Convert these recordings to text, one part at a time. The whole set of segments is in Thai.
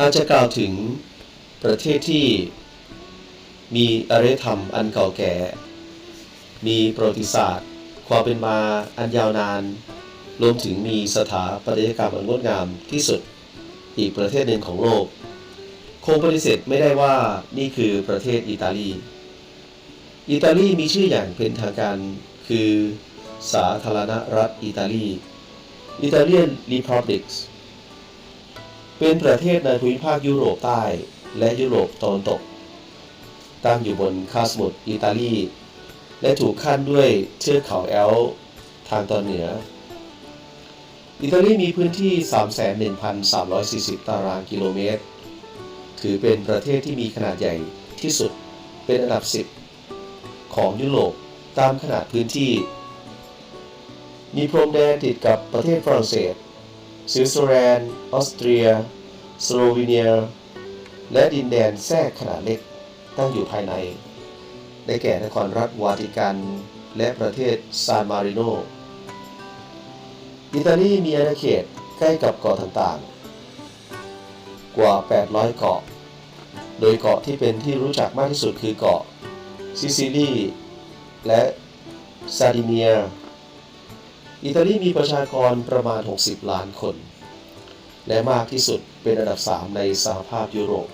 หากจะกล่าวถึงประเทศที่มีอารยธรรมอันเก่าแก่ มีประวัติศาสตร์ ความเป็นมาอันยาวนาน รวมถึงมีสถาปัตยกรรมอันงดงามที่สุดอีกประเทศหนึ่งของโลก คงปฏิเสธไม่ได้ว่านี่คือประเทศอิตาลี อิตาลีมีชื่ออย่างเป็นทางการคือสาธารณรัฐอิตาลีอิตา เป็นประเทศในภูมิภาคยุโรปใต้ และยุโรปตะวันตก ตั้งอยู่บนคาสมุทรอิตาลี และถูกขั้นด้วยเทือกเขาแอลทางตอนเหนือ อิตาลีมีพื้นที่ 31,340 ตารางกิโลเมตร ถือเป็นประเทศที่มีขนาดใหญ่ที่สุดเป็นอันดับ 10 ของยุโรปตามขนาดพื้นที่ มีพรมแดนติดกับประเทศฝรั่งเศสสวิตเซอร์แลนด์ออสเตรีย สโลวีเนีย และดินแดนแทรกขนาดเล็กตั้งอยู่ภายใน ได้แก่นครรัฐวาติกัน และประเทศซานมาริโน อิตาลีมีอาณาเขตใกล้กับเกาะต่างๆ กว่า 800 เกาะ โดยเกาะที่เป็นที่รู้จักมากที่สุดคือเกาะซิซิลีและซาดิเนีย อิตาลีมีประชากรประมาณ 60 ล้านคน และมากที่สุดเป็นอันดับ 3 ในสหภาพยุโรป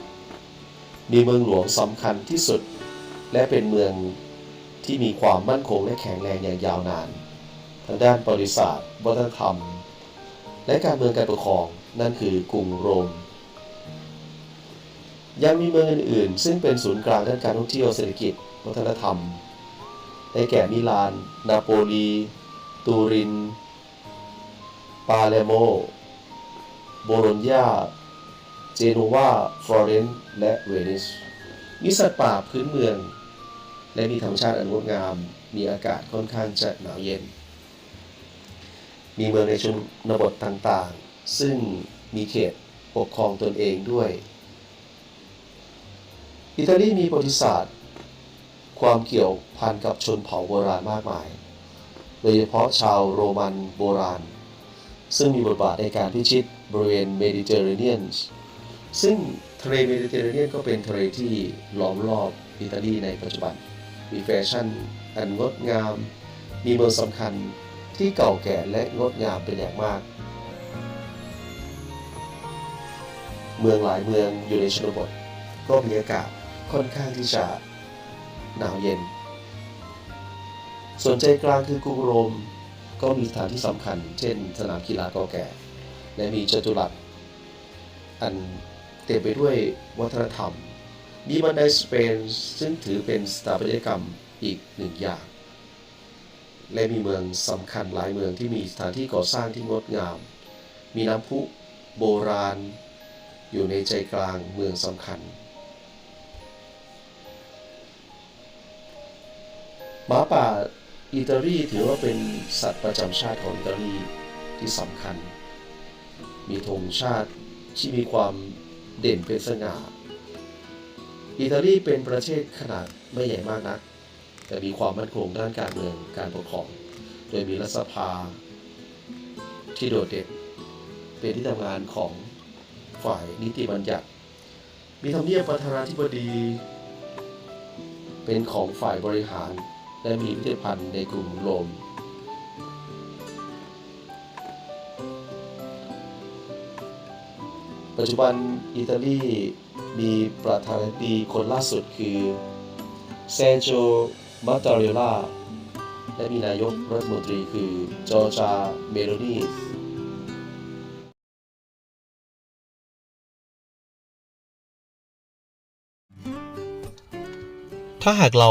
มีเมืองหลวงสำคัญที่สุด และเป็นเมืองที่มีความมั่นคงและแข็งแรงอย่างยาวนาน ทางด้านประวัติศาสตร์วัฒนธรรม และการเมืองการปกครองนั่นคือกรุงโรม ยังมีเมืองอื่นๆ ซึ่งเป็นศูนย์กลางด้านการท่องเที่ยวเศรษฐกิจ วัฒนธรรมได้แก่มิลาน นาโปลี ตูริน ปาเลโม โบโลญญา เจนัวา ฟลอเรนซ์และเวนิสมีสัตว์ป่าพื้นเมือง และมีธรรมชาติอันงดงาม มีอากาศค่อนข้างจะหนาวเย็น มีเมืองในชนบทต่างๆ ซึ่งมีเขตปกครองตนเองด้วย อิตาลีมีประวัติศาสตร์ ความเกี่ยวพันกับชนเผ่าโบราณมากมาย โดยเฉพาะชาวโรมันโบราณ ซึ่งมีบทบาทในการพิชิต บริเวณเมดิเตอร์เรเนียนซึ่งทะเลเมดิเตอร์เรเนียนก็เป็นทะเลที่ล้อมรอบอิตาลีในปัจจุบัน มีแฟชั่นอันงดงาม มีเมืองสำคัญที่เก่าแก่และงดงามเป็นอย่างมาก เมืองหลายเมืองอยู่ในชนบท ก็มีอากาศค่อนข้างที่จะหนาวเย็น ส่วนใจกลางคือกรุงโรม ก็มีสถานที่สำคัญ เช่น สนามกีฬาเก่าแก่ และมีจตุรัสอันเต็มไปด้วยวัฒนธรรม มีบันไดสเปนซึ่งถือเป็นสถาปัตยกรรมอีกหนึ่งอย่าง และมีเมืองสำคัญหลายเมืองที่มีสถานที่ก่อสร้างที่งดงาม มีน้ำพุโบราณ อยู่ในใจกลางเมืองสำคัญหมาป่าอิตาลีถือว่าเป็นสัตว์ประจำชาติของอิตาลีที่สำคัญ มีธงชาติที่มีความเด่นเป็นสง่า อิตาลีเป็นประเทศขนาดไม่ใหญ่มากนัก แต่มีความมั่นคงด้านการเมืองการปกครอง โดยมีรัฐสภาที่โดดเด่นเป็นที่ทำงานของฝ่ายนิติบัญญัติ มีทำเนียบประธานาธิบดี เป็นของฝ่ายบริหาร และมีพิพิธภัณฑ์ในกรุงโรม ปัจจุบันอิตาลีมีประธานาธิบดีคนล่าสุดคือเซนโจมาตาเรล่าและมีนายกรัฐมนตรีคือจอร์จาเมโลนีถ้าหากเรา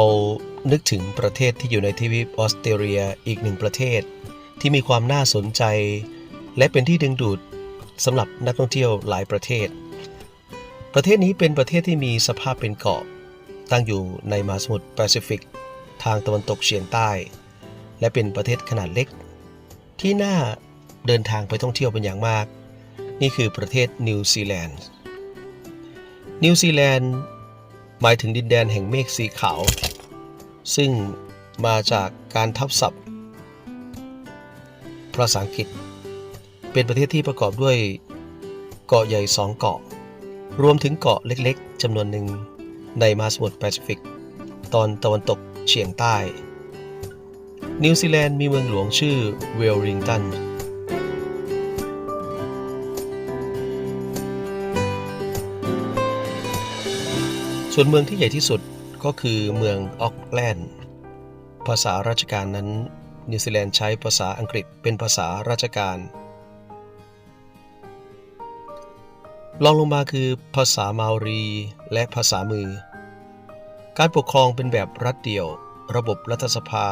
นึกถึงประเทศที่อยู่ในทวีปออสเตรเลียอีกหนึ่งประเทศ ที่มีความน่าสนใจ และเป็นที่ดึงดูด สำหรับนักท่องเที่ยวหลายประเทศ ประเทศนี้เป็นประเทศที่มีสภาพเป็นเกาะ ตั้งอยู่ในมหาสมุทรแปซิฟิก ทางตะวันตกเฉียงใต้ และเป็นประเทศขนาดเล็ก ที่น่าเดินทางไปท่องเที่ยวเป็นอย่างมาก นี่คือประเทศนิวซีแลนด์ นิวซีแลนด์หมายถึงดินแดนแห่งเมฆสีขาว ซึ่งมาจากการทับศัพท์ภาษาอังกฤษ เป็นประเทศที่ประกอบด้วยเกาะใหญ่สองเกาะ รวมถึงเกาะเล็กๆจำนวนหนึ่งในมหาสมุทรแปซิฟิก ตอนตะวันตกเฉียงใต้ นิวซีแลนด์มีเมืองหลวงชื่อเวลลิงตันส่วนเมืองที่ใหญ่ที่สุดก็คือเมืองออกแลนด์ ภาษาราชการนั้นนิวซีแลนด์ใช้ภาษาอังกฤษเป็นภาษาราชการ รองลงมาคือภาษามาอรีและภาษามือ การปกครองเป็นแบบรัฐเดี่ยว ระบบรัฐสภา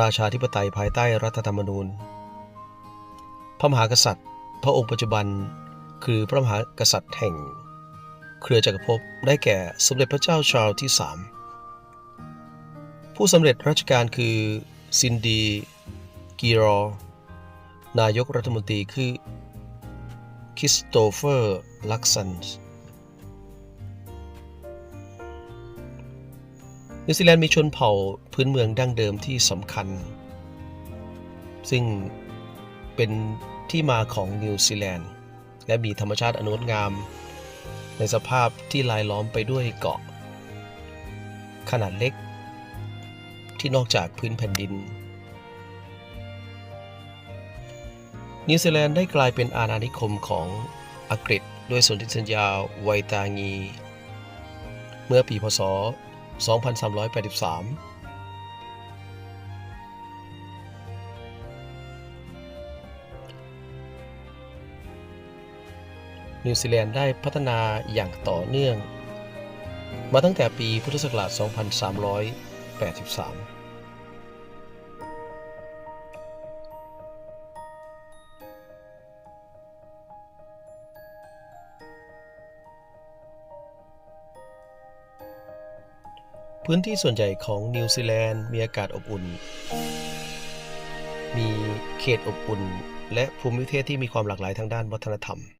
ราชาธิปไตยภายใต้รัฐธรรมนูญ พระมหากษัตริย์ พระองค์ปัจจุบัน คือพระมหากษัตริย์แห่ง เครือจักรภพได้แก่สมเด็จพระเจ้าชาร์ลส์ที่ 3 ผู้สำเร็จราชการคือซินดีกีรอนายกรัฐมนตรีคือคริสโตเฟอร์ ลักซันส์นิวซีแลนด์มีชนเผ่าพื้นเมืองดั้งเดิมที่สำคัญ ซึ่งเป็นที่มาของนิวซีแลนด์ และมีธรรมชาติอนงดงาม ในสภาพที่ลายล้อมไปด้วยเกาะ ขนาดเล็ก ที่นอกจากพื้นแผ่นดิน นิวซีแลนด์ได้กลายเป็นอาณานิคมของอังกฤษ ด้วยสนธิสัญญาไวตางี เมื่อปีพศ 2383นิวซีแลนด์ได้พัฒนาอย่างต่อเนื่อง มาตั้งแต่ปีพุทธศักราช 2383 พื้นที่ส่วนใหญ่ของนิวซีแลนด์มีอากาศอบอุ่น มีเขตอบอุ่น และภูมิประเทศที่มีความหลากหลายทางด้านวัฒนธรรม